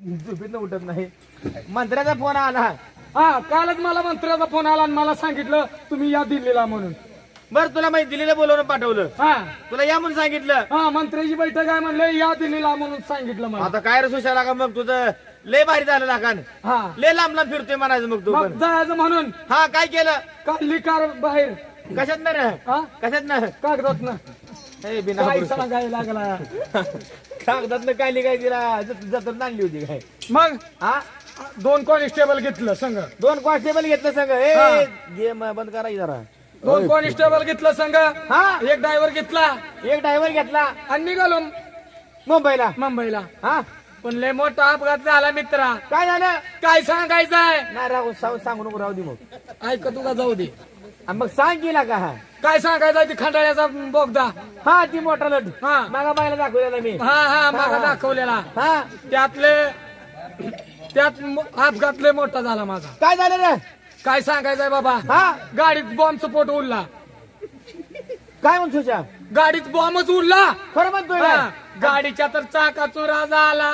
झोपेतनं उठत नाही. मंत्र्याचा फोन आला. हा कालच मला मंत्र्याचा फोन आला आणि मला सांगितलं तुम्ही या दिल्लीला म्हणून. बर तुला माहिती दिल्लीला बोलवून पाठवलं. हा. तुला या म्हणून सांगितलं. हा मंत्र्याची बैठक आहे म्हणलं या दिल्लीला म्हणून सांगितलं मला. आता काय रे सुशाला का मग? तुझं लय भारी झालं ना कान हा. लय लांब लांब फिरतोय म्हणायचं मग तू मग जायचं म्हणून. हा काय केलं? काढली कार बाहेर. कशात ना रे? हा? कशात ना? कागदात ना. काय लागला. कागदात काय काय तिला जत्र आणली होती काय? मग? हा? दोन कॉन्स्टेबल घेतलं संघ दोन कॉन्स्टेबल घेतलं सगळं हा. ए गेम बंद करा जरा. दोन कॉन्स्टेबल घेतलं संघ हा? एक ड्रायव्हर घेतला. एक ड्रायव्हर घेतला. आणि निघालो मुंबईला. मुंबईला. हा? पण लय मोठा अपघात झाला मित्रा. काय झालं? काय सांगायचं आहे नाही राहू सांगू सांगू नको राहू दे मग. ऐक तुला जाऊ दे. मग सांग गेला का हा काय सांगायचं ते खंडाळ्याचा बोगदा? हा ती मोठा लट हा. मागा बायला दाखवलेला मी. हा हा मागा. दाखवलेला. हा. त्यातले त्यात मो- अपघात लय मोठा झाला माझा. काय झालं रे? काय सांगायचंय बाबा? हा. गाडीत बॉम्ब स्फोट उडला. काय म्हणतो तुझ्या? गाडीत बॉम्बच उडला. खरं म्हणतोय हा. काय? गाडीच्या तर चाका चुरा झाला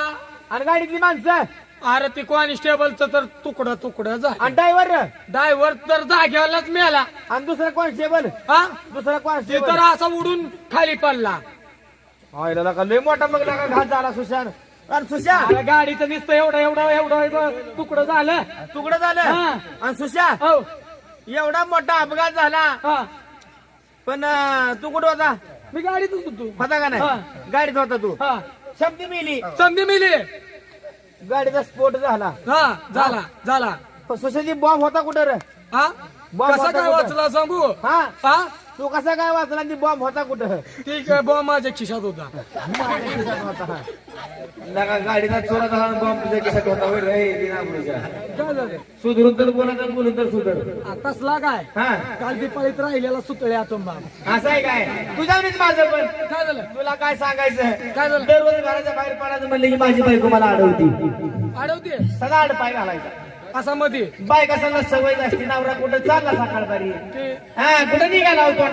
आणि गाडीतली माणसं? अरे ते कॉन्स्टेबलचं तर तुकडं तुकडं झालं. आणि ड्रायव्हर ड्रायव्हर तर जाग्यालाच मिळाला आणि दुसरा कॉन्स्टेबल हा? दुसरा ते कॉन्स्टेबल तर असा उडून खाली पडला. आयला लय मोठा मग लागा घात झाला सुशांत. अरे गाडीचं नुसतं एवढं एवढं एवढं एवढं तुकडं झालं. तुकडं झालं? हा. आणि सुशांत हो. एवढा मोठा अपघात झाला. हा. पण अं, तू कुठं होता? मी गाडीतच होतो. होता का हा. नाही गाडीत होता तू? हा. शब्द मिली. संधी मिली. गाडीचा स्फोट झाला. हा झाला झाला. सुशांती बॉम्ब होता कुठं रे? हा? बॉम्ब कसा होता काय कुठं? वाचला सांगू? हा. हा? तू कसा काय वाचला ती बॉम्ब होता कुठं? ठीक आहे बॉम्ब माझ्या खिशात होता. माझ्या खिशात होता. गाडीचा चोरा झाला बॉम्ब तुझ्या खिशात होता होय रे, सुधरून तर बोला तर बोलून तर सुधर. तसला काय? हा. काल दिपाळीत राहिलेला सुतळे आतंबा असं आहे काय? तुझ्यावरीच माझं पण. काय झालं? तुला काय सांगायचं? काय झालं? दररोज घराच्या बाहेर पडायचं म्हणलं की माझी बायको मला अडवती. अडवते सदा अडपाय घालायचा. असा मध्ये बायका सगळं सवय असते नवरा कुठं चालला सकाळपारी हा कुठं निघाला होतो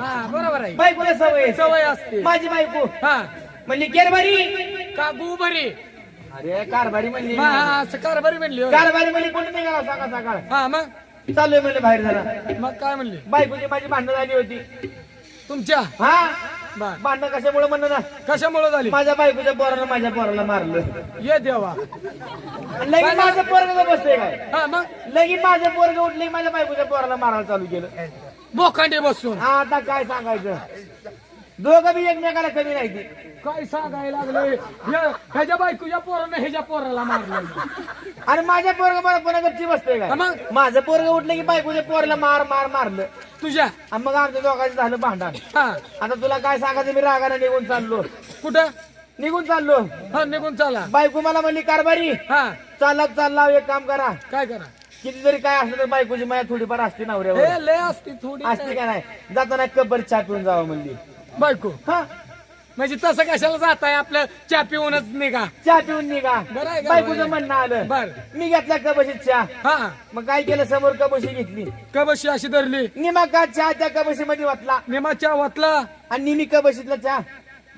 हा बरोबर आहे. बायकोला सवय आहे. सवय असते. माझी बायको. हा. म्हणली केरबारी काकू बरी? अरे कारभारी म्हणली. हा हा असं कारभारी म्हणली होय. कारभारी म्हणली कुठं निघाला सकाळ सकाळ? हा मग? चाललोय म्हणलं बाहेर जरा. मग काय म्हणली? बायकोची माझी भांडणं झाली होती. तुमच्या? हा. बर. भांडणं कशामुळे म्हणलं ना कशामुळे झाली? माझ्या बायकोच्या पोरानं माझ्या पोराला मारलं. ये देवा. लगेच माझं पोरग बसतंय काय? हा मग? लगेच माझं पोरग उठले माझ्या बायकोच्या पोराला मारायला चालू केलं. बोखांडे बसून. आता काय सांगायचं? दोघं बी एकमेकाला कमी नाही ती. काय सांगायला लागले? ह्या- ह्याच्या बायकोच्या पोरानं ह्याच्या पोराला मारलं. आणि माझ्या पोरग मला पुन्हा गच्ची बसतंय हा काय? मग? माझं पोरग उठलं की बायकोच्या पोराला मार मार मारलं. तुझ्या? आणि मग आमच्या दोघांचं झालं भांडण. हा. आता तुला काय सांगायचं? मी रागाने निघून चाललो. कुठं? निघून चाललो. हा निघून चला. बायको मला म्हणली कारभारी हा. चालत चालला एक काम करा. काय करा? किती जरी काय असलं तर बायकोची माया थोडीफार असते नवऱ्यावर. हे लय असती थोडी असते का नाही? जाताना कब्बर चहा पिऊन जावं म्हणली. बायको. हा. म्हणजे तसं कशाला जात आहे आपलं चहा पिऊनच निघा. चहा पिऊन निघा. बरं आहे का? बायकोचं म्हणणं आलं. बर. मी घेतला कबशीत चहा. हा. मग काय केलं? समोर कबशी घेतली. कबशी अशी धरली. निमा का चहा त्या कबशी मध्ये वाटला निमा चहा वाटला आणि निमी कबशीतला चहा?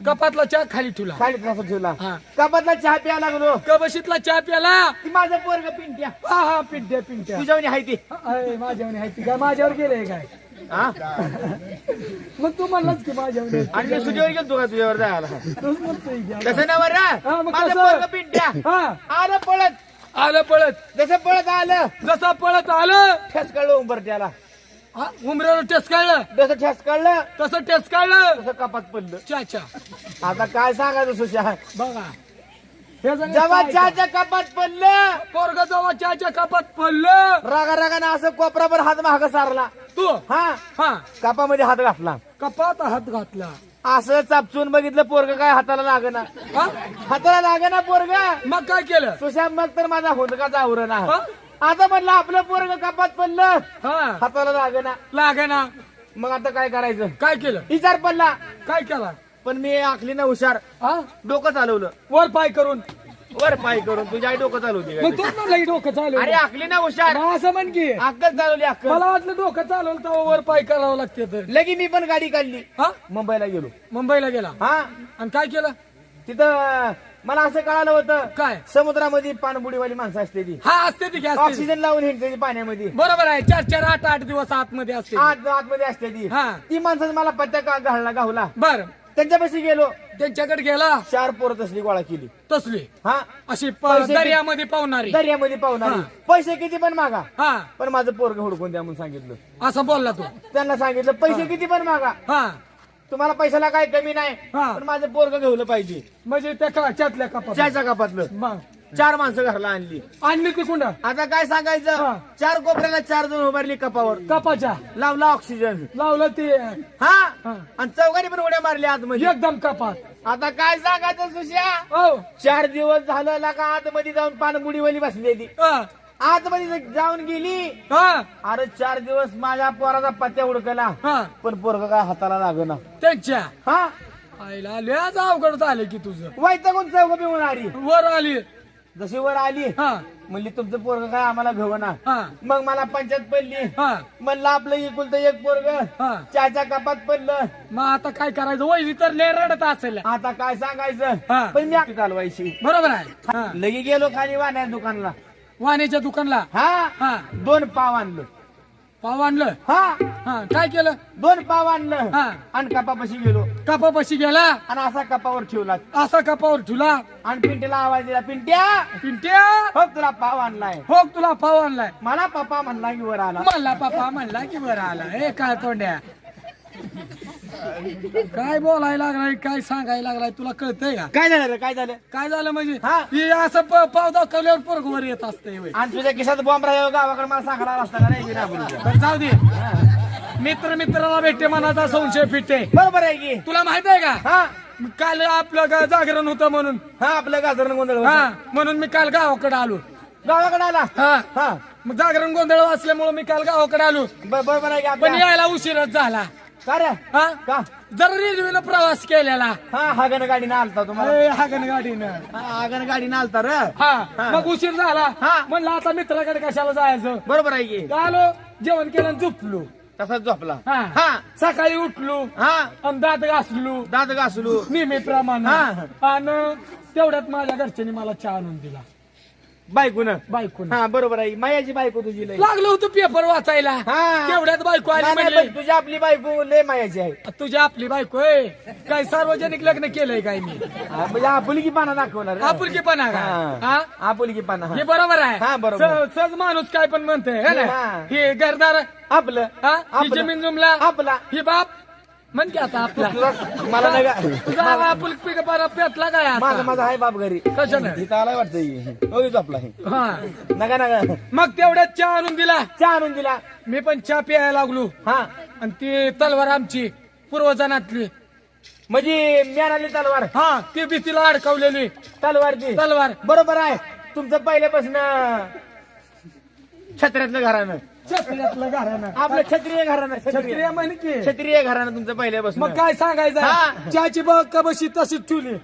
कपातला चहा खाली ठेवला. खाली तसा ठेवला. हा. कपातला चहा प्यायला लागलो. कबशीतला चहा प्याला माझं पोरग पिंट्या. हा हा पिंट्या पिंट्या. तुझ्यावर आहे ती. अय, माझ्यावर आहे ती. काय माझ्यावर गेले काय? हा? मग तू म्हणलाच की माझ्यावर. आणि मी तुझ्यावर गेलो का तुझ्यावर जायला? तूच म्हणतोय की. कसं ना बरं हा, मग माझं कसं? पोरग पिंट्या हा. आलं पळत. आलं पळत. जसं पळत आलं. जसं पळत आलं. ठसकळलं उंबरट्याला हा, उमऱ्यावर टेस काढलं. जसं ठसकळलं तसं टेस काढलं. तसं कपात पडलं. चाचा आता काय सांगायचं सुशा? बघा. हे जेव्हा काय- चहाच्या कपात पडलं. पोरग जेव्हा चहाच्या कपात पडलं. रागा रागाने असं कोपराभर हात महाग सारला. तू? हा. हा. कापामध्ये हात घातला. कपात हात घातला. असं चापचून बघितलं पोरग काय हाताला लागना. हा? हाताला लागना पोरग. मग काय केलं? सुशा मग तर माझा हुंदकाचा आवरणा हा? आता म्हणलं आपलं पोरग कपात पडलं. हा. हाताला लागना. लागे ना मग आता काय करायचं? काय केलं? विचार पडला. काय केला? पण मी आखली ना हुशार. हा? डोकं चालवलं. वर पाय करून. वर पाय करून तुझ्या आई डोकं चालवती मग काय? तू म्हणलं की डोकं चालू अरे आखली ना हुशार. असं म्हण की. अक्कल चालवली अक्कल. मला वाटलं डोकं चालवलं तेव्हा वर पाय करावं लागते तर. लगी मी पण गाडी काढली. हा? मुंबईला गेलो. मुंबईला गेला? हा. आणि काय केलं? तिथं मला असं कळालं होतं. काय? समुद्रामध्ये पाणबुडीवाली माणसं असते ती. हा असते ती ती. ऑक्सिजन लावून हिंडते पाण्यामध्ये. बरोबर आहे. चार चार आठ आठ दिवस आतमध्ये असते ती. आत आतमध्ये असते ती. हा. ती माणसाने मला पत्त्या का घालला गावला बर. त्यांच्यापाशी गेलो. त्यांच्याकडे गेला. चार पोरं तसली गोळा केली. तसली? हा? अशी प- पैसे किती- दर्यामध्ये पावणारी. दर्यामध्ये पाहुणारी हा. पैसे किती पण मागा. हा. पण माझं पोरग हुडकून द्या म्हणून सांगितलं. असं बोलला तू. त्यांना सांगितलं पैसे किती पण मागा. हा. तुम्हाला पैशाला काय कमी नाही हा. पण माझं पोरग घेवलं पाहिजे. म्हणजे त्या काच्यातल्या कपात. चारच्या कपातलं. मग? चार माणसं घरला आणली. आणली ती कुंड? आता काय सांगायचं. चार कोपऱ्याला चार जण उभारली कपावर. कपाच्या. लावला ऑक्सिजन लावलं ते. हा? हा. आणि चौघांनी पण उड्या मारल्या आतमध्ये. एकदम कपात. आता काय सांगायचं सुश्या? हो. चार दिवस झालं का आतमध्ये जाऊन पाणबुडीवाली बसलेली. आतमध्ये जाऊन गेली हा. अरे चार दिवस माझ्या पोराचा पत्त्या उडकला. पण पोरग काय हाताला लागना. त्यांच्या. हा? आईला लयच अवघड झालं की तुझं. वैतागून चौघ पिऊन आली. वर आली. जशी वर आली हा. म्हणली तुमचं पोरग काय आम्हाला घवना. हा. मग मला पंचायत पडली. हा. म्हणलं आपलं इकुलतं एक पोरग हा. चाच्या कपात पडलं. मग आता काय करायचं? वैरी तर लय रडत असेल. आता काय सांगायचं? हा. पण मी आपली चालवायची. बरोबर आहे. हा. लगी गेलो खाली वाण्या दुकानला. वाण्याच्या दुकानला? हा. हा. दोन पाव आणलं. पाव आणलं? हा. हा काय केलं? दोन पाव आणलं. हा. आणि कपापाशी गेलो. कपापाशी गेला? आणि असा कपावर ठेवला. असा कपावर ठुला आणि पिंटीला आवाज दिला पिंट्या! पिंट्या? हो तुला पाव आणलाय. हो तुला पाव आणलाय. मला पप्पा म्हणला की वर आला. मला पप्पा म्हणला की बरं आला. हे काय तोंड्या काय बोलायला लागलाय काय सांगायला लागलाय तुला कळतंय का? काय झालं रे काय झालं? काय झालं म्हणजे? हा. हे असं प- पाव दाखवल्यावर पोरग वर येत असतंय होय. आणि तुझ्या खिशात बॉम्ब राहिला गावाकडे मला सांगायला रस्ता का नाही बरं जाऊ दे. मित्र मित्राला भेटते मनाचा संशय फिटते. बरोबर आहे की. तुला माहीत आहे का? हा. काल आपलं ग- जागरण होतं म्हणून. हा आपलं गाजर गोंधळ होतं. हा म्हणून मी काल गावाकडे आलो. गावाकडे आला? हा. हा. मग जागरण गोंधळ वाचल्यामुळे मी काल गावाकडे आलो. ब- बरोबर आहे की पण आपल्या यायला उशीरच झाला. का रे? हा? का? जर रेल्वेनं प्रवास केलेला. हा हागण गाडीनं आलता तुम्हाला. ए, हागण गाडीनं. हा, हागण गाडीनं आलता रे. हा हा. मग उशीर झाला. हा. म्हणलं आता मित्राकडे कशाला जायचं? बरोबर आहे की. आलो जेवण केलं आणि झोपलो. तसाच झोपला. हा. हा. सकाळी उठलो. हा. आणि दात घासलो. दात घासलू. नेहमीप्रमाणे हा. आणि तेवढ्यात माझ्या घरच्यांनी मला चहा आणून दिला. बायकून. बायकोन. हा बरोबर आहे. मायाची बायको तुझी लय. लागलो होतो पेपर वाचायला. हा. तेवढ्यात बायको आली नाही, नाही, म्हणले. पण तुझी आपली बायको लय मायाची आहे. तुझी आपली बायको आहे काय सार्वजनिक लग्न केलंय काय मी? हा, म्हणजे आपुलकी पाना दाखवणार. आपुलकी पण आहे हा. हा? आपुलकी पाना हा. हे बरोबर आहे. हा, बरोबर. स- सहज माणूस काय पण म्हणतोय है ना? हा. हे घरदार आपलं. हा? ही आपलं. जमीन जुमला. आपला. ही बाप. म्हण की आता आपला. मला नका तुझा आपुलकी पिका पेटला काय माझा आता? माझा आहे बाप घरी. कशानं? इथं आलाय वाटतं इथं आपला हा. नका नका. मग तेवढ्यात चहा आणून दिला. चहा आणून दिला. मी पण चहा प्यायला लागलो. हा. आणि ती तलवार आमची पूर्वजनातली. म्हणजे म्यानाली तलवार? हा ती भीतीला अडकवलेली. तलवार ती? तलवार. बरोबर आहे. तुमचं पहिल्यापासून छत्र्यातलं घरानं छत्र्यातलं घरानं आपलं क्षत्रिय छत्र्या. क्षत्रिय म्हण की. क्षत्रिय घरानं तुमचं पहिल्यापासून. मग काय सांगायचं हा. चहाची बघ का बशी तशीच ठेवली.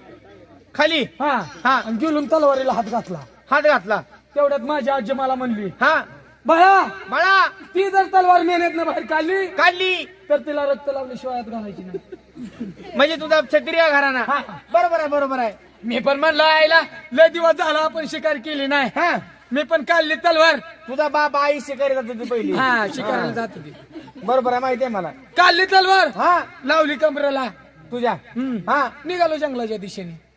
खाली. हा. हा. आणि गेलून तलवारीला हात घातला. हात घातला. तेवढ्यात माझी आजी मला म्हणली हा. बाळा बाळा. ती जर तलवार मेहनत बाहेर काढली काढली. तर तिला रक्त लावल्याशिवाय हात घालायची नाही. म्हणजे तुझा क्षत्रिय घराना हा. बरोबर आहे बरोबर आहे. मी पण म्हणलं आईला लय दिवस झाला आपण शिकार केली नाही. हा. मी पण काढली तलवार. तुझा बाप आई शिकारी जात होती पहिली. हा शिकारायला जात होती बरोबर आहे माहिती आहे मला. काढली तलवार. हा. लावली कमरेला. तुझ्या. हा. निघालो जंगलाच्या दिशेने.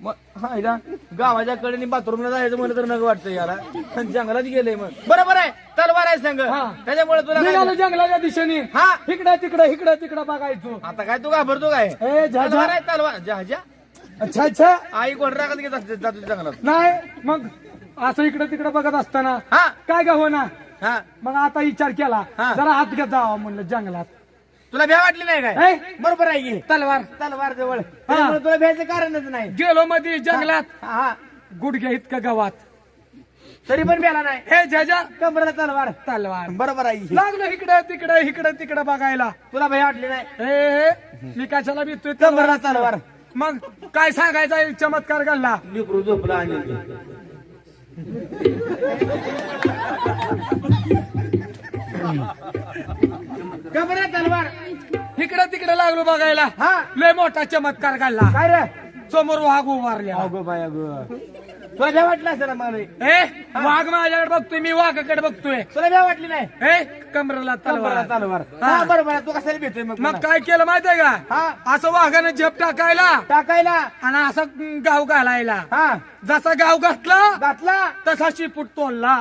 मग हा इला गावाच्या कडेने बाथरूमला जायचं म्हणलं तर नग वाटतं याला. पण जंगलात गेलंय मग. बरोबर आहे. तलवार आहे हा. त्याच्यामुळे तुला काय- निघालो जंगलाच्या दिशेने. हा. इकडं तिकडं इकडं तिकडं बघायचो. आता काय तू घाबरतो काय? ए जा तलवार. आहे तलवार. जा जा. अच्छा अच्छा. आई कोण राखत घेत असते जातो जंगलात. नाही मग असं इकडं तिकडं बघत असताना हा. काय का होना हा. मग आता विचार केला हा. जरा हात घेत जावा म्हणलं जंगलात. तुला भ्या वाटली नाही काय? ए, बरोबर आहे की? तलवार. तलवार जवळ. त्यामुळे तुला भ्यायचं कारणच नाही. गेलो मध्ये जंगलात. हा. हा. गुडघ्या इतकं गावात. तरी पण भ्याला नाही. हे जजा कमरेला तलवार. तलवार. बरोबर आहे की. लागलो इकडं तिकडं इकडं तिकडं बघायला. तुला भ्या वाटली नाही. ए मी कशाला भीतोय? कमरेला तलवार. मग काय सांगायचा एक चमत्कार घडला. लिकरू झोपला आणि कमरेला तलवार. इकडं तिकडं लागलो बघायला. हा. लय मोठा चमत्कार घडला. काय रे? समोर वाघ उभारल्या अगो बाय अगो. तुला भ्या वाटलं मला ए वाघ माझ्याकडे बघतोय मी वाघाकडे बघतोय. तुला भ्या वाटली नाही? ए कमरेला तलवार. तलवार. हा. हा बरोबर आहे. तू कशाला भेटतोय मग मग पुन्हा? काय केलं माहितीये का? हा. असं वाघानं झेप टाकायला टाकायला. आणि असं गाव घालायला. हा. जसा गाव घातला घातला. तसा शिपूट तोडला.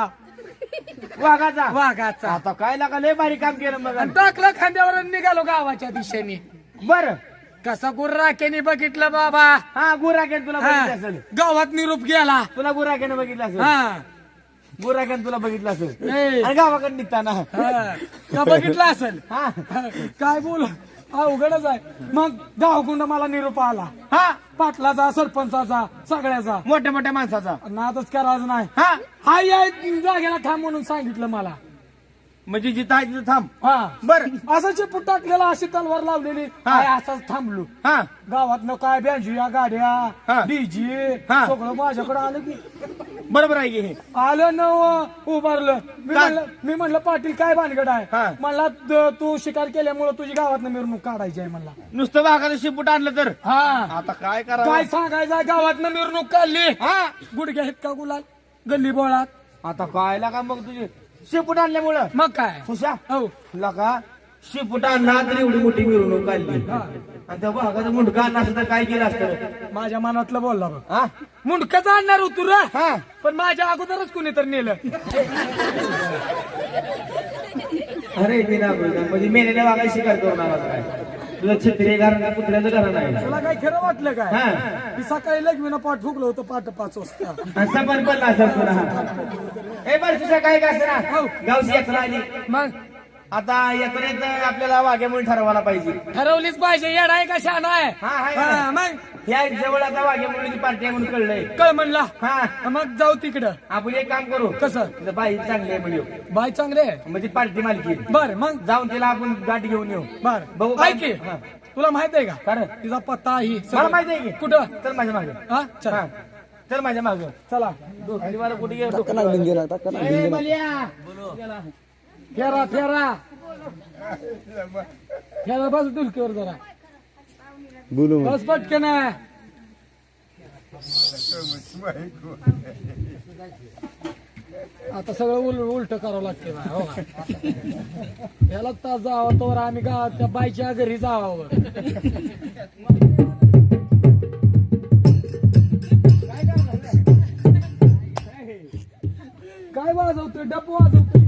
वाघाचा. वाघाचा. आता काय लागा लय भारी काम केलं मग. आणि टाकला खांद्यावर आणि निघालो गावाच्या दिशेने. बर. कसा गुर्राकेने बघितलं बाबा? हा गुराकेन तुला हा. बघितलं असेल. गावात निरूप गेला. तुला गुराकेनं बघितलं असेल. हा. गुराकेन तुला बघितलं असेल. ए, आणि गावाकडे निघताना. हा. का बघितलं असेल? हा. काय बोल? अवघडच आहे. मग गावकुंड मला निरूप आला. हा. पाटलाचा सरपंचाचा सगळ्याचा. मोठ्या मोठ्या माणसाचा. नादच करायचं नाही. हा. हा या जागेला थांब म्हणून सांगितलं मला. म्हणजे जिथं आहे तिथं थांब. हा. बर. असं चिपूट टाकलेला अशी तलवार लावलेली. हा. आहे असंच थांबलो. हा. गावात काय बँजुया हा. गाड्या डीजे हा. सगळं माझ्याकडे आलं की. बरोबर आहे की हे? आलं न उभारलं. मी काय? म्हणलं मी म्हणलं पाटील काय भानगड हा. आहे द- तू शिकार केल्यामुळे तुझी गावात मिरवणूक काढायची आहे म्हणला. नुसतं वाघाचं शिपूट आणलं तर? हा. आता काय करा काय सांगायचं गावात मिरवणूक काढली. हा. गुडघ्या आहेत का गुलाल? गल्ली बोळात. आता काय लागा मग तुझे? शिपूट आणल्यामुळं? मग काय? खुशा हो. लका शिपूट आणला तर एवढी मोठी मिरवणूक काढली. आणि त्या वाघाचं मुंडका आणला असतं तर काय केलं असतं? माझ्या मनातलं बोलला बघ. हा? मुंडकच आणणार होतो रे. हा. पण माझ्या अगोदरच कुणी तर नेलं. अरे मी ना म्हणजे मेलेल्या शिकार करून आला काय? तुझं छत्री कारण का कुत्र्याचं कारण नाही. तुला काय खरं वाटलं काय? हा. मी सकाळी लग्न पाठ फुगलो होतं पाठ पाच वाजता. पण असं पुन्हा. ए बरं तुझ्या काय काय असं ना गावची यात्रा आली. मग? आता यात्रेत आपल्याला वाघ्यामुळे ठरवायला पाहिजे. ठरवलीच पाहिजे. येड आहे का शान आहे? हा, हा. मग? या जवळ आता वाघ्यामुळीची पार्टी आहे म्हणून कळलंय. कळ म्हणला. हा. मग जाऊ तिकडं. आपण एक काम करू. कसं? बाई चांगली आहे म्हणजे बाय चांगले म्हणजे पार्टी मालकी बर मग? जाऊन तिला आपण गाठ घेऊन येऊ. बर. बघू ऐक की, हा. तुला माहीत आहे का? कारण? तिचा पत्ता ही मला माहिती आहे की. कुठं? चल माझ्या मागे. हा चल. हा. चल माझ्या मागे. चला. कुठे गेलं. फेरा फेरा. फेरा बस डुलकीवर जरा. बोलू बस पटकन. आता सगळं उल उलट करावं लागते हो का? याला तास जावं तर आम्ही गा त्या बाईच्या घरी जावं काय वाजवतोय डब वाजवतोय?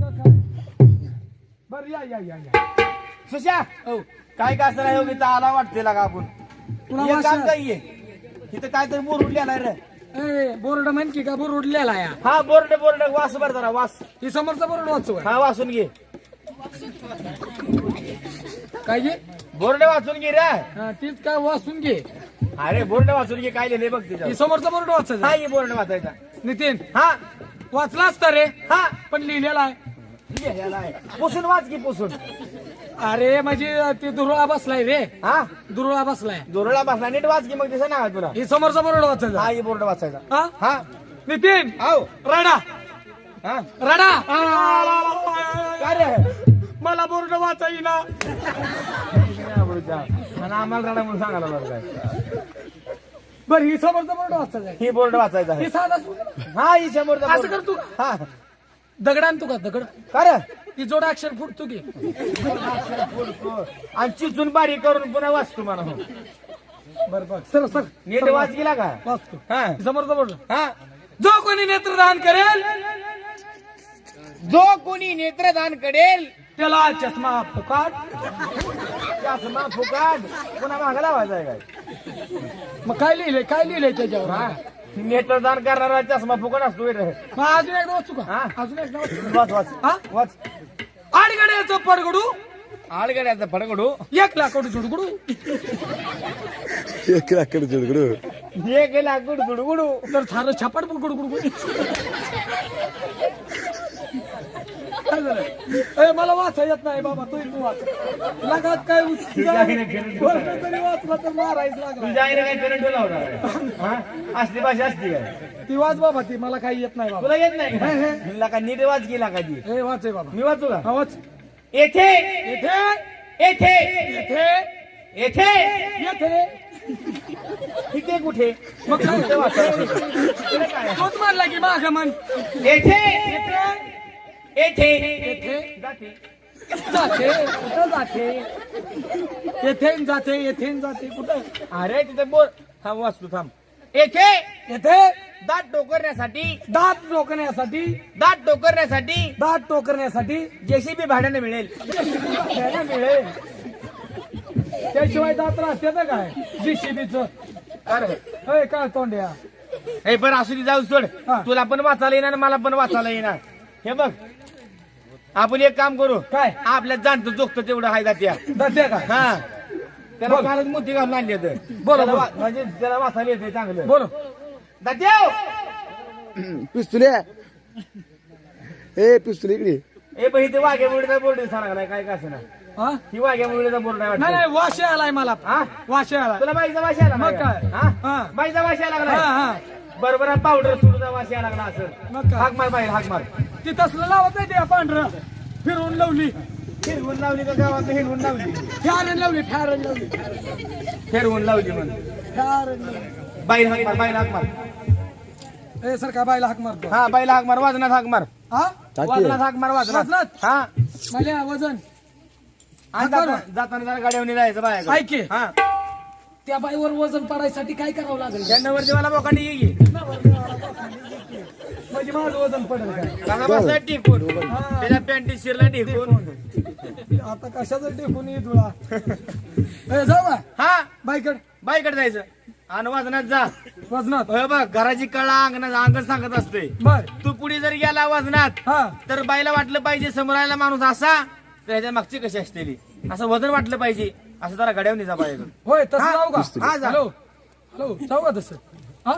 बर या या या या. सुशा हो. काय काय असं नाही गीता आला वाटते लागा आपण. तुला एक काम काय आहे इथं काय तरी बोर्ड उडलेला रे. ए बोर्ड म्हण की बोर्ड उडलेला या? हा बोर्ड बोर्ड. वास बर जरा वास. ती समोरचा बोर्ड वाचू हा वाचून घे. काय घे? बोर्ड वाचून घे रे. हा, तीच काय वाचून घे? अरे बोर्ड वाचून घे काय लिहिले बघ ती तिच्यावर समोरचा बोर्ड वाचायचा. हा हे बोर्ड वाचायचा. नितीन हा. वाचला असता रे हा. पण लिहिलेला आहे. पुसून वाच की पुसून. अरे म्हणजे ते दुरुळा बसलाय रे. हा? दुरुळा बसलाय. दोरला बसला नीट वाच की मग दिसा ना तुला. ही समोरचा बोर्ड वाचायचा. हा हे बोर्ड वाचायचा. हा? हा? नितीन. आव रडा. हा? रडा. काय रे? मला बोर्ड वाचा ना आणि आम्हाला रडा म्हणून सांगायला लागला काय बर ही समोरचा बोर्ड वाचायचा ही बोर्ड वाचायचा ही साधा. हा ही समोरचा असं board. कर तू. हा. दगड आणतो का? दगड? का रे? ती जोड अक्षर फुटतो की. आणि चिचून बारीक करून पुन्हा वाचतो हो. बर बर. सर सर नीट वाच गेला का? वाचतो. हा. समोरचा बोर्ड हा. जो कोणी नेत्रदान करेल जो कोणी नेत्रदान करेल त्याला चष्मा फुकाट. चष्मा फुकाट. पुन्हा मागा लावायचा आहे काय? मग काय लिहिलंय? काय लिहिलंय त्याच्यावर? हा. नेत्रदान करणारा चष्मा फुकट असतो रे मग अजून एकदा वाचू का हा. अजून एकदा वाचू वाच वाच हा? वाच आडगड्याचं पडगडू आडगड्याचा फडकडू एक लाकडू जुडगुडू एक लाकड जोडगड हे गेला गुड गुड गुडू तर सारं छापड गुडगुडू काय झालं मला वाचा येत नाही बाबा तू तू वाच. लगात काय तरी वाचला तर मारायच लागला तुझ्या आईने काय करंट लावणार हा? असली भाषा असती काय? ती वाच बाबा ती मला काही येत नाही बाबा. तुला येत नाही? हे, हे. का नीट वाच गेला का वाच आहे बाबा. मी वाचू का? हा वाच. येथे! येथे! येथे! येथे! येथे! येथे! इथे कुठे? मग काय? इथे वाचा. इकडे काय आहे? तोच म्हणला की माग येथे! येथे! येथे जाते. जाते कुठं जाते? येथे न जाते येथे न जाते कुठं? अरे तिथे बोल. थांब वाचतो थांब. येथे येथे दात टोकरण्यासाठी दात टोकण्यासाठी दात टोकरण्यासाठी दात टोकरण्यासाठी जेसीबी भाड्याने मिळेल. त्याला मिळेल. त्याशिवाय दात राहते ना काय? जीसीबीच. अरे. काय तोंड्या? हे पण असू दे जाऊ सोड. तुला पण वाचायला येणार मला पण वाचायला येणार. हे बघ आपण एक काम करू. काय? आपल्यात जाणतो जोगतो तेवढं हाय जात्या. जाते का? हा. त्याला बोल. कालच मोठी घालून आणली होतं. बोला, म्हणजे त्याला वाचायला येते चांगलं. बोलो. दाद्याव! पिस्तुल्या. ए पिस्तुल इकडे. ए पण इथे वाघ्या मुलीचा बोर्ड सांगलाय काय काय असं ना हा? ही वाघ्या मुलीचा बोर्ड नाही नाही वाटत. नाही वाशे आलाय मला. हा? वाशे आलाय. तुला बाईचा वाशी आला मग काय? हा? हा. बाईचा वाशी आला हा हा. बरोबर पावडर सुडूचा वाशी आला लागला असं? हाक मार बाहेर हाक मार. ती तसलं लावत नाही ते पांढरं. फिरवून लावली. फिरवून लावली का गावात? हिरवून लावली. फॅरन लावली फॅरन लावली. फिरवून लावली म्हणून बाईल हाक मार बाईल हाक मार. ए सर का बायला हाक मारतो. हा बाईल हाक मार वाजनात हाक मार. हा? वाजनात हाक मार वाजनात? हा. मला वजन. मार. जाताना जरा गाड्यावर जायचं बाया ऐक. हा. त्या बाईवर वजन पडायसाठी काय करावं लागेल? त्या नवर देवाला बोकांडी ये की. म्हणजे माझं वजन पडेल काय टिकून त्याच्या पॅन्टी शिरला टिकून आता कशाचं टेकून ये तुला ए जाऊ हा. बाईकड. बाईकडे जायचं. आणि वाजनात जा. वजनात? होय बघ घराची कळा अंगणात अंगण सांगत असते. बर. तू पुढे जर गेला वाजनात हा. तर बाईला वाटलं पाहिजे समोर आलेला माणूस असा तर ह्याच्या मागची कशी असतेली? असं वजन वाटलं पाहिजे. असं जरा गड्यावर जा पाहिजे होय तसं हा, जाऊ का? हा, जा. हॅलो हॅलो जाऊ का तसं? हा?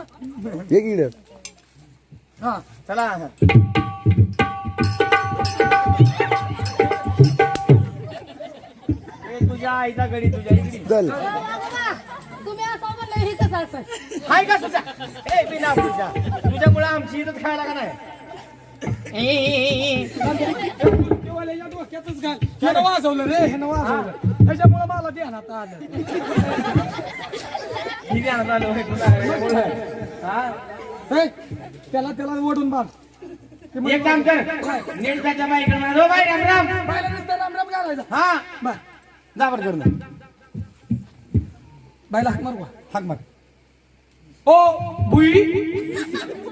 एक इकडे हा. चला. ए, तुझ्या आईचा गडी तुझ्या इकडे. चल. तुम्ही असं म्हणलं हे कसं असं? हाय का तुझा ए बिना तुझ्या तुझ्यामुळे आमची इज्जत खायला का नाही. केवळ डोक्यातच घाल ह्यानं वाजवलं रे. ह्यानं वाजवलं त्याच्यामुळे मला ध्यानात आलं ही ध्यानात त्याला त्याला ओढून बांध एक काम कर नीट त्याच्या बाईकडे म्हणा, राम राम बायला नुसतं हा बर जा बरं बायला हाक मारू का हाक मार ओ भुई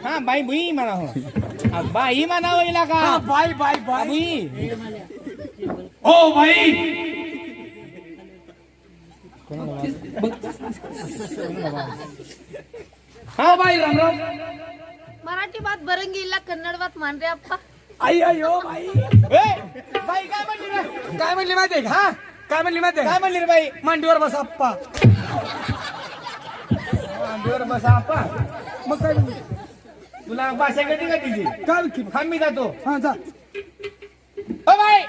हा बाई भुई म्हणा हो. बाई म्हणा होईला का? हा बाय बाय बाय बुई. ओ बाई. हा बाई रामराम मराठी बात बरंगीला कन्नड बात मान रे अप्पा आई आई ओ बाई. ए, बाई काय म्हणली रे? काय म्हणली माहितीये का? हा? काय म्हणली माहितीये काय म्हणली रे बाई? मांडीवर बस आप्पा. मांडीवर बसा आपा मग काय म्हणली? तुला भाषा कधी का तिची? काय की थांब मी जातो. हा जा. O by!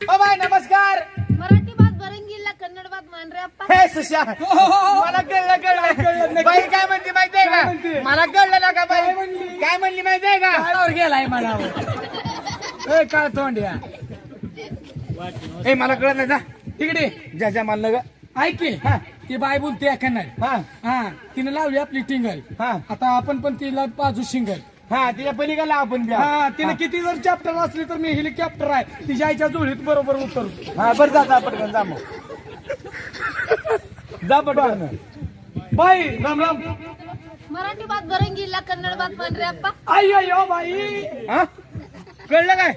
ओ बाई नमस्कार! मराठी बात बरंगीला कन्नड बात मान रे अप्पा हे सुशा मला कळलं कळलं. बाई काय म्हणते माहितीये? का? मला कळलं ना का बाई? काय म्हणली? काय म्हणली माहितीये का? काळावर गेलाय मनावर ए काय तोंड्या ए मला कळलं नाही जा. तिकडे ज्या ज्या मानलं ग ऐक की हा. ती बाय बोलते एखाद. हा. हा तिने लावली आपली टिंगल. हा. आता आपण पण तिला बाजू शिंगल. हा तिच्या पलीकडला आपण द्या. हा तिने किती जर चॅप्टर असली तर मी हेलिकॉप्टर आहे. तिच्या आईच्या जुळीत बरोबर उतरतो हा बरं जा जा पटकन जा मग. जा पटकन. बाई राम राम. मराठी बात बरंगीला कन्नड बात मान रे अप्पा आई आई ओ बाई. हा? कळलं काय?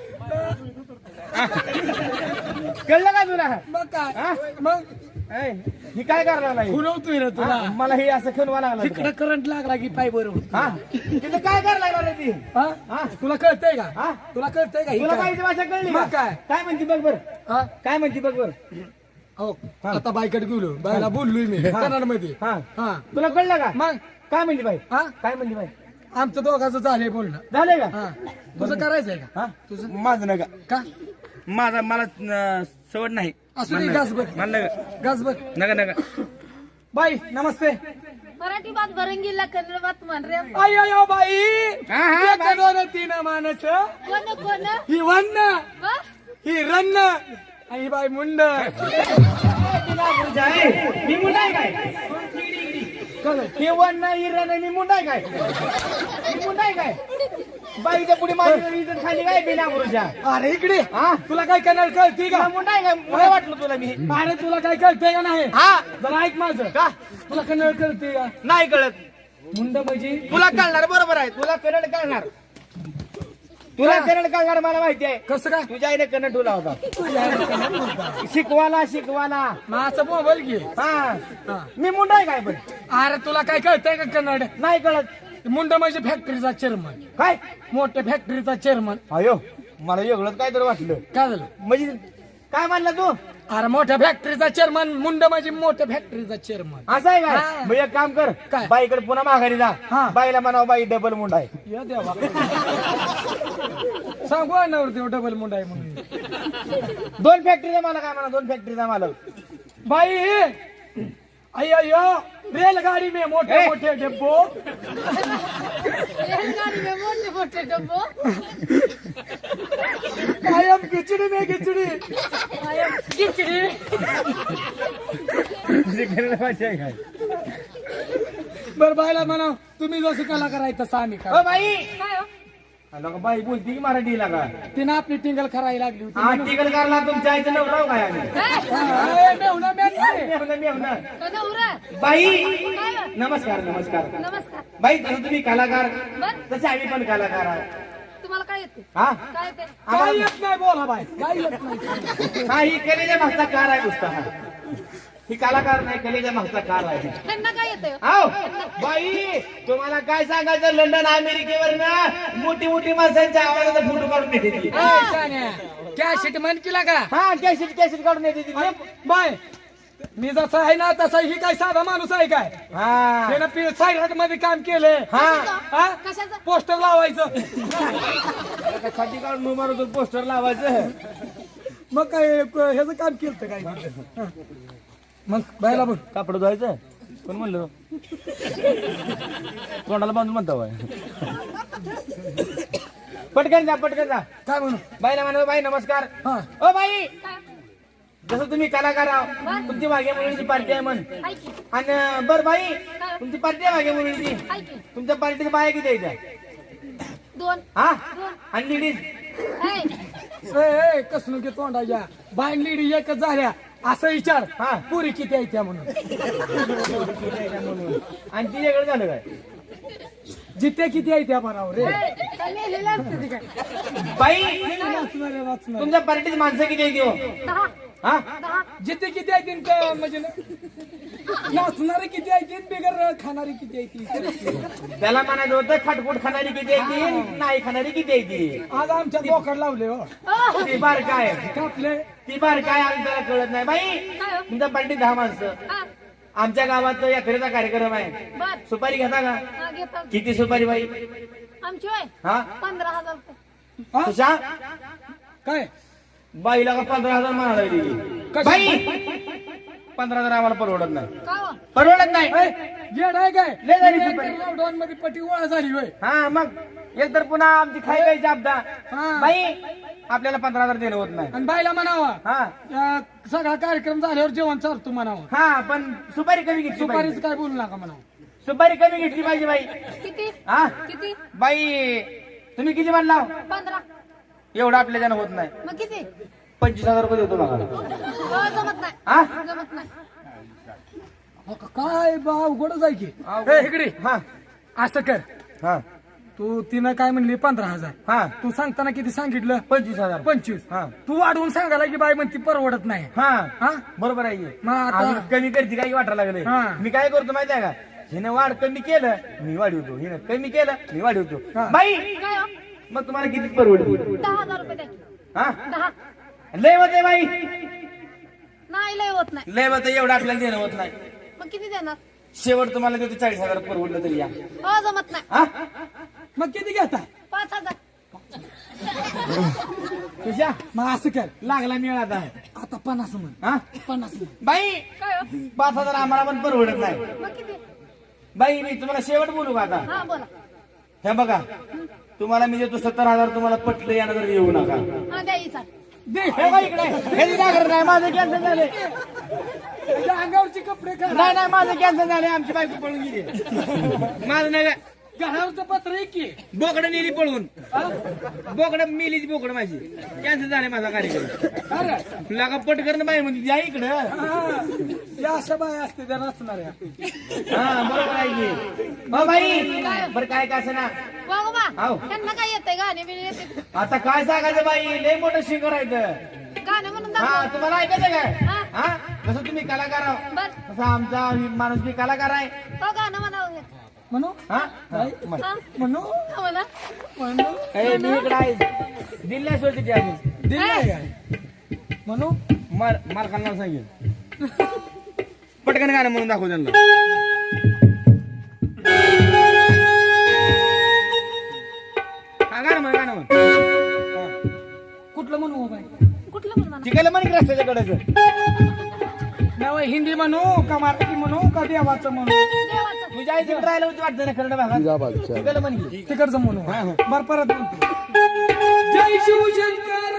हा. कळलं का तुला? मग हा? काय मग ए, ही काय करायला लागला? ही? खुलवतोय रे तुला. हा, मला हे असं खेळवा लागला तिकडे करंट लागला की पाय बरोबर हा तिथं काय करायला लागला रे ती? हा? तुला कळतंय का? हा? तुला कळतंय का? ही तुला काय? भाषा कळली मग का? काय? काय म्हणते बघ बर. हा? काय म्हणते बघ बर. हो. आता बायकडे गेलो. बायला बोललोय मी कन्नडमध्ये हा. हा. तुला कळलं का? मग? काय म्हणली बाई? हा? काय म्हणली बाई? आमचं दोघांचं झालंय बोलणं. झालंय का? हा. तुझं करायचंय का? हा? तुझं? माझं नका का? माझा मला सवड नाही. असू दे घास बघ. मला नका घास बघ. नका नका. बाई नमस्ते. मराठी बात बरंगीला कन्नड बात मान रे. आई ओ बाई. हा, हा, तीन माणस. कोण कोण? ही वन्न हा? ही रन्न आणि ही बाई मुंड. मी काय हे वन नाही इरा नाही मी मुंडा आहे काय? मी मुंडा आहे काय? बाईच्या पुढे माझी इज्जत खाली काय बी नागपूरच्या अरे इकडे. हा? तुला काय करणार कळते का? मुंडा आहे काय मुंडा वाटलं तुला मी. अरे तुला काय कळतंय का नाही? हा? जरा ऐक माझं. का? तुला कन्नड कळते का? नाही कळत. मुंड म्हणजे तुला कळणार बरोबर आहे. तुला कन्नड कळणार. तुला कन्नड कळणार मला माहिती आहे. कसं काय? तुझ्या आईने कन्नड ठेवला होता. शिकवाला शिकवाला. माझा मोबाईल घे हा. हा. मी मुंडा आहे काय पण? अरे तुला काय कळतंय का कन्नड? नाही कळत. मुंड म्हणजे फॅक्टरीचा चेअरमन काय? मोठ्या फॅक्टरीचा चेअरमन अयो मला वेगळंच काय तर वाटलं. काय झालं? म्हणजे काय म्हणला तू? अरे मोठ्या फॅक्टरीचा चेअरमन मुंड म्हणजे मोठ्या फॅक्टरीचा चेअरमन असं आहे काय? हा. मग एक काम कर काय? बाईकडे पुन्हा माघारी जा. हा. बाईला म्हणावं बाई डबल मुंडा आहे. या देवा. सांगू आणणार देव डबल मुंड आहे म्हणून. दोन फॅक्टरीचा मला काय म्हणा दोन फॅक्टरीचा मला बाई अय्यो रेलगाडी में मोठे. मोठे डिब्बो। रेलगाडी में मोठे मोठे डब्बो। आय एम खिचडी में खिचडी। खिचडी। बर बायला म्हणा तुम्ही जसं कला करायचं तसं आम्ही ओ करा बाई! हो? बाई बोलती की मराठी लागा तिनं आपली टिंगल करायला लागली होती हा टिकल करला तुमच्या आईचं नवराव काय आम्ही ए, मेहुणा, मेहुणा. मेवणं, मेवणं. का नवरा? बाई काय हो? नमस्कार नमस्कार नमस्कार बाई तसं तुम्ही कलाकार बर तसे आम्ही पण कलाकार आहोत तुम्हाला काय येते हा काय येते काय येत नाही बोला बाय काय येत नाही हा ही कलेच्या मागचा कार आहे नुसता हा कलाकार नाही कलेच्या मागचा कार आहे. त्यांना काय येते आओ बाई तुम्हाला काय सांगायचं? लंडन अमेरिकेवर ना मोठी मोठी माणसांच्या आवाजाचा फोटो काढून येते ती. कॅशिट म्हण केला का? हा कॅसेट कॅसेट काढून येते ती. बाय मी जसा आहे ना तसा ही काय साधा माणूस आहे काय? हा. त्यानं सायराटमध्ये काम केलंय हा. कशाचं? पोस्टर लावायचं. छाती काढून उभा होतो पोस्टर लावायचं? मग काय ह्याचं काम केलं काय. मग बायला बघ कापड धुवायचं? कोण म्हणलं? तोंडाला बांधून म्हणता बाय पटकन जा पटकन जा. काय म्हणू? बाईला म्हणा बाई नमस्कार. हा. O by! जसं तुम्ही कलाकार आहात तुमची वाघ्या मुलीची पार्टी आहे म्हण. की. आणि बर बाई तुमची पार्टी आहे वाघ्या की. तुमच्या पार्टीत बाया किती यायच्या दोन. हा? आणि लेडीज हाय. ए, ए कसं घे तोंडाच्या? बाईन लेडी एकच झाल्या. असं विचार. हा. पुरी किती आहे त्या म्हणून? आणि तिच्याकडे झालं काय? जिथे किती आहे त्या बरोबर रे. ते? बाई वाचणारे वाचणारे तुमच्या पार्टीत माणसं किती येते हो? हा? जिथे किती आहे तीन त्या म्हणजे नाचणारे किती आहे तीन बिगर खाणारे किती आहे ती त्याला म्हणायचं होतं खटफुट खाणारी किती येते नाही खाणारी किती येते आज आमच्या बोकड लावले हो. ती बार काय? कापले. ती बार काय आमच्याला कळत नाही. बाई हो? तुमच्या पार्टीत दहा माणसं. हा, आमच्या गावात यात्रेचा कार्यक्रम आहे. बर. सुपारी घेता का? हा घेतो. किती सुपारी बाई? आमची होय? हा? पंधरा हजार रुपये? तुझ्या काय? बाईला का पंधरा हजार म्हणाला? बाई! पंधरा हजार आम्हाला परवडत नाही. का हो? परवडत नाही. येड आहे काय? लय झाली सुपारी. लॉकडाऊन मध्ये पट्टी गोळा झाली होय. हा मग एक तर पुन्हा आमची खाई खायची आपदा. हा. बाई आपल्याला पंधरा हजार देणं होत नाही. आणि बायला म्हणावा हा. सगळा कार्यक्रम झाल्यावर जेवण चालतो म्हणावं. हा पण सुपारी कमी घेतली सुपारीच. काय बोलू नका म्हणावं. सुपारी कमी घेतली पाहिजे बाई. किती? हा? किती? बाई तुम्ही किती म्हणला पंधरा. एवढं आपल्या जण होत नाही. मग किती? पंचवीस हजार रुपये देतो बघा हो, जमत नाही हा जमत नाही हो का? काय बा अवघडच आहे की. ए, इकडे. हा. असं कर. हा. तू तिनं काय म्हणली पंधरा हजार. हा. तू सांगताना किती सांगितलं? पंचवीस हजार. पंचवीस. हा. तू वाढवून सांगायला की बाई म्हणती परवडत नाही. हा. हा? बरोबर आहे की. मग आता- अजून कमी करते काही वाटायला लागले. हा. मी काय करतो माहिती आहे का? हिने वाढ कमी केलं मी वाढवतो. हिने कमी केलं मी वाढवतो. हा. बाई! काय हो? मग तुम्हाला किती परवडत दहा हजार रुपये द्या की. हा? दहा. लय होते बाई. नाही लय होत नाही. लय होते एवढं आपल्याला देणं होत नाही. मग किती देणार? शेवट तुम्हाला देतो चाळीस हजार परवडलं तरी या. हो जमत नाही. हा? मग किती घेता? पाच हजार. तुझ्या? मग असं कर. लागला मिळ आता आता पन्नास म्हण. हा? पन्नास म्हण. बाई काय हो? पाच हजार आम्हाला पण परवडत नाही. मग किती? बाई मी तुम्हाला शेवट बोलू का आता? हा बोला. हे बघा तुम्हाला मी देतो सत्तर हजार तुम्हाला पटलं यानंतर येऊ नका. हा द्या इकडे. हे माझं कॅन्सल झाले. अंगावरचे कपडे नाही नाही माझं कॅन्सल झाले. आमची बायको पळून गेली. माझं नाही घरावरचं पत्र आहे की? बोकडं नेली पळून. हा? बोकडं मेली ती बोकडं माझी. कॅन्सल झाले माझा कार्यक्रम. अरे. लागा पटकन बाई म्हणते या इकडं. हा. या अशा बाया असते त्या नसणाऱ्या हा बरोबर आहे की. हो बाई बरं काय काय असं ना? हाव. त्यांना काय येतंय गाणे बिणे येते? आता काय सांगायचं बाई? लय मोठं शिंगर आहे इथं. गाणं म्हणून हा दाखव तुम्हाला ऐकायचं काय? हा. हा? जसं तुम्ही कलाकार आहो? बर. तसं आमचा माणूस बी कलाकार आहे? तो गाणं म्हणावं म्हणू हा? म्हण. म्हणू हा म्हणा ए, मी इकडे आहे. दिल नाही सोडते ती अजून दिलंय काय म्हणू मार मालकांना सांगेल. पटकन गाणं म्हणून दाखव त्यांना. हा गाणं म्हण गाणं म्हण. कुठलं म्हणू हो बाई? कुठलं पण म्हणा म्हण रस्त्याच्या कडेच. नाही हिंदी म्हणू का मराठी म्हणू का देवाचं म्हणू? तुझ्या आई तिकडे राहिलं होती वाटतं ना खरड भागात. तुझ्या बाजूच्या तिकडे म्हण की. तिकडचं म्हणू हा, हा. बर परत म्हणतो. जय शिवशंकर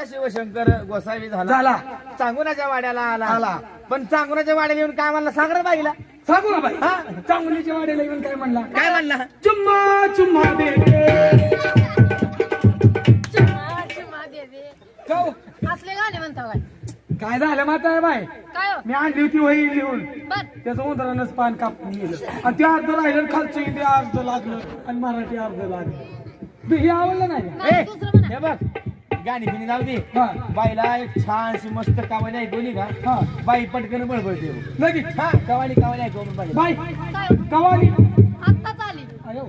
सदाशिव शंकर गोसावी झाला. झाला. चांगुनाच्या वाड्याला आला. आला. पण चांगुनाच्या वाड्याला येऊन काय म्हणला सांग रे बाईला. सांगू बाई. हा? चांगुलीच्या वाड्याला येऊन काय म्हणला? काय म्हणला? चुम्मा चुम्मा चुम्मा चुम्मा दे दे. असले गाणे म्हणता काय काय झालं माता आहे बाय काय हो? मी आणली होती वही लिहून. बर. त्याचं उंदरानंच पान कापून गेलं आणि ते अर्ध राहिलं आणि खालचं हिंदी अर्ध लागलं आणि मराठी अर्ध लागलं. हे आवडलं नाही का? ए, नाही दुसरं म्हणा. हे बघ. गाणी बिनी जाऊ दे. हा. बाईला एक छानशी मस्त कावाली ऐकवली का? हा. बाई पटकन बळबळते लगेच. हा कवाली कवाली बाय हो? कवाली आत्ताच आली. अयो.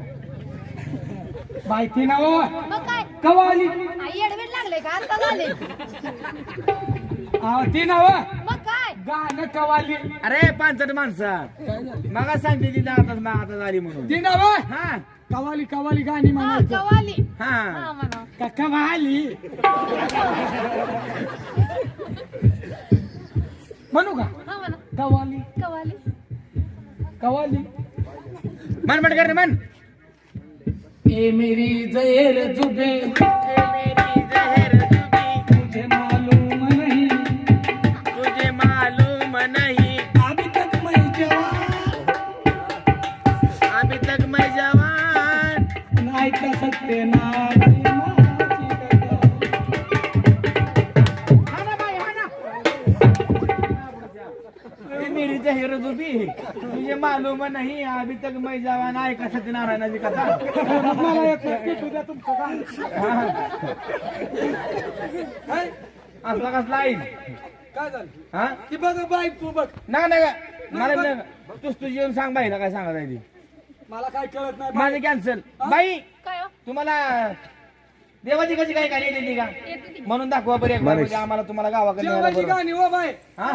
नाव. मग काय? कवाली आई एडवेट लागले का? आत्ताच आले हा, ती नाव. मग काय? गाणं कवाली अरे पांचट माणसा काय झालं? मग सांगते ती आता आता झाली म्हणून. ती नाव. हा. कवाली कवाली गाणी हा म्हणायचं. कवाली हा. हा म्हणा का कवाली म्हणू का? हा म्हणा. कवाली कवाली कवाली मन पटकन रे मन. ए मेरी जैर जुबे मेरी जहर जहर जुबी तुझे मालूम नहीं अभी तक मैं जवान आहे का सत्यनारायणाची कथा? मला एक तुमचं? असला कसला आहे काय झालं? हा? ती बघ बाई तू बघ. नका नका मला तूच तुझी येऊन सांग बाईला काय ती. मला काय कळत नाही माझं कॅन्सल बाई काय हो? तुम्हाला देवाची कशी काय गाणी येते का. म्हणून दाखवा बरं एक बार म्हणजे आम्हाला तुम्हाला गावाकडे न्यायला जेवायची बरं. गाणी हो बाई. हा?